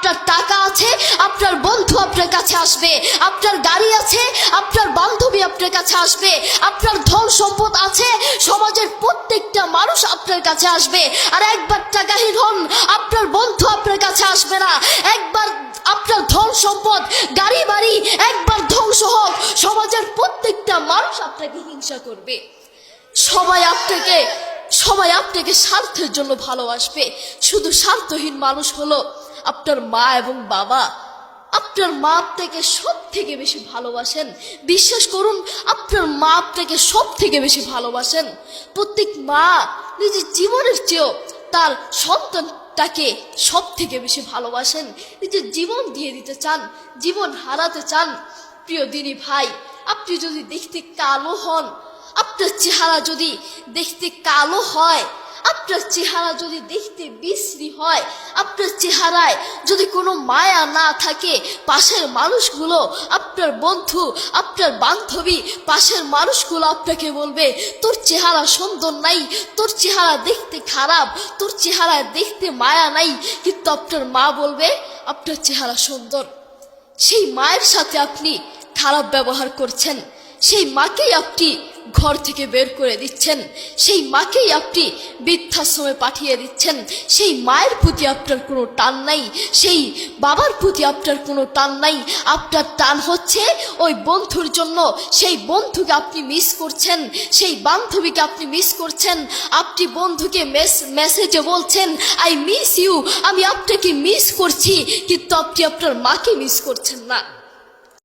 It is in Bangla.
আপনার টাকা আছে, আপনার বন্ধু আপনার কাছে আসবে। আপনার গাড়ি আছে, আপনার বান্ধবী আপনার কাছে আসবে। আপনার ধন সম্পদ আছে, সমাজের প্রত্যেকটা মানুষ আপনার কাছে আসবে। আর একবার টাকাহীন হন, আপনার বন্ধু আপনার কাছে আসবে না। একবার আপনার ধন সম্পদ, গাড়ি বাড়ি, একবার ধ্বংস হোক, সমাজের প্রত্যেকটা মানুষ আপনাকে হিংসা করবে। সবাই আপনাকে সবাই আপনাকে স্বার্থের জন্য ভালোবাসবে। শুধু স্বার্থহীন মানুষ হলো। আপনার মা এবং বাবা আপনার মা আপনাকে সব থেকে বেশি ভালোবাসেন। বিশ্বাস করুন, আপনার মা আপনাকে সব থেকে বেশি ভালোবাসেন। প্রত্যেক মা নিজের জীবনের চেয়েও তার সন্তানটাকে সব থেকে বেশি ভালোবাসেন। নিজের জীবন দিয়ে দিতে চান, জীবন হারাতে চান। প্রিয় দিনী ভাই, আপনি যদি দেখতে কালো হন, আপনার চেহারা যদি দেখতে কালো হয় আপনার চেহারা যদি দেখতে বিশ্রী হয়, আপনার চেহারায় যদি কোনো মায়া না থাকে, পাশের মানুষগুলো, আপনার বন্ধু, আপনার বান্ধবী, পাশের মানুষগুলো আপনাকে বলবে, তোর চেহারা সুন্দর নাই, তোর চেহারা দেখতে খারাপ, তোর চেহারায় দেখতে মায়া নাই। কিন্তু আপনার মা বলবে, আপনার চেহারা সুন্দর। সেই মায়ের সাথে আপনি খারাপ ব্যবহার করছেন। সেই মাকেই আপনি ঘর থেকে বের করে দিচ্ছেন। সেই মাকেই আপনি বৃদ্ধাশ্রমে পাঠিয়ে দিচ্ছেন। সেই মায়ের প্রতি আপনার কোনো টান নাই। সেই বাবার প্রতি আপনার কোনো টান নাই। আপনার টান হচ্ছে ওই বন্ধুর জন্য। সেই বন্ধুকে আপনি মিস করছেন। সেই বান্ধবীকে আপনি মিস করছেন। আপনি বন্ধুকে মেস মেসেজে বলছেন আই মিস ইউ আমি আপনাকে মিস করছি, কিন্তু আপনি আপনার মাকে মিস করছেন না।